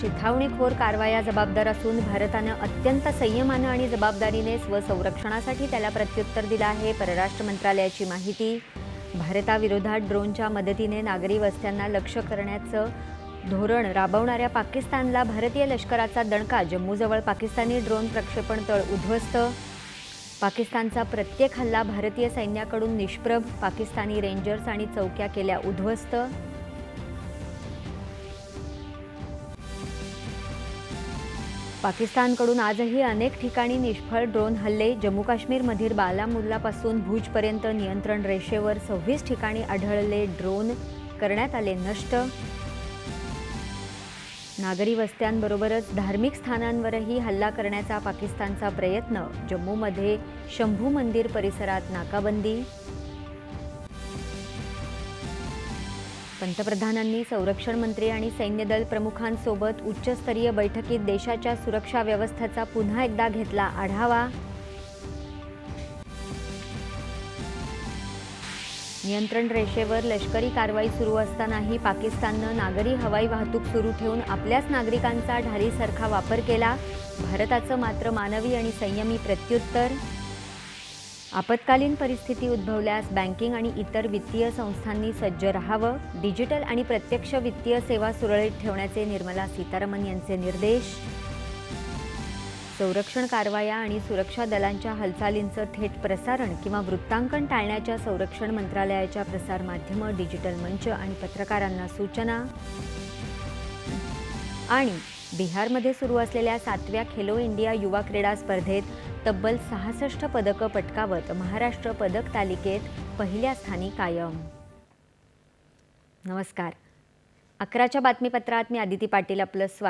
चिथावणीखोर कारवाया जबाबदार असून भारतानं अत्यंत संयमानं आणि जबाबदारीने स्वसंरक्षणासाठी त्याला प्रत्युत्तर दिलं आहे परराष्ट्र मंत्रालयाची माहिती. भारताविरोधात ड्रोनच्या मदतीने नागरी वस्त्यांना लक्ष्य करण्याचं धोरण राबवणाऱ्या पाकिस्तानला भारतीय लष्कराचा दणका जम्मूजवळ पाकिस्तानी ड्रोन प्रक्षेपण तळ उद्ध्वस्त. पाकिस्तानचा प्रत्येक हल्ला भारतीय सैन्याकडून निष्प्रभ पाकिस्तानी रेंजर्स आणि चौक्या केल्या उद्ध्वस्त. पाकिस्तानकडून आजही अनेक ठिकाणी निष्फळ ड्रोन हल्ले. जम्मू काश्मीरमधील बालामुल्लापासून भुजपर्यंत नियंत्रण रेषेवर सव्वीस ठिकाणी आढळले ड्रोन करण्यात आले नष्ट. नागरी वस्त्यांबरोबरच धार्मिक स्थानांवरही हल्ला करण्याचा पाकिस्तानचा प्रयत्न. जम्मूमध्ये शंभू मंदिर परिसरात नाकाबंदी. पंतप्रधानांनी संरक्षण मंत्री आणि सैन्यदल प्रमुखांसोबत उच्चस्तरीय बैठकीत देशाच्या सुरक्षा व्यवस्थेचा पुन्हा एकदा घेतला आढावा. नियंत्रण रेषेवर लष्करी कारवाई सुरू असतानाही पाकिस्ताननं नागरी हवाई वाहतूक सुरू ठेवून आपल्याच नागरिकांचा ढालीसारखा वापर केला. भारताचं मात्र मानवी आणि संयमी प्रत्युत्तर आपत्कालीन परिस्थिती उद्भवल्यास बँकिंग आणि इतर वित्तीय संस्थांनी सज्ज राहावं. डिजिटल आणि प्रत्यक्ष वित्तीय सेवा सुरळीत ठेवण्याचे निर्मला सीतारामन यांचे निर्देश. संरक्षण कारवाया आणि सुरक्षा दलांच्या हालचालींचं थेट प्रसारण किंवा वृत्तांकन टाळण्याच्या संरक्षण मंत्रालयाच्या प्रसारमाध्यमं डिजिटल मंच आणि पत्रकारांना सूचना. आणि बिहारमध्ये सुरू असलेल्या सातव्या खेलो इंडिया युवा क्रीडा स्पर्धेत तब्बल सहासष्ट पदकं पटकावत महाराष्ट्र पदक तालिकेत पहिल्या स्थानी कायम. नमस्कार. अकराच्या बातमीपत्रात मी आदिती पाटील आपलं स्वागत.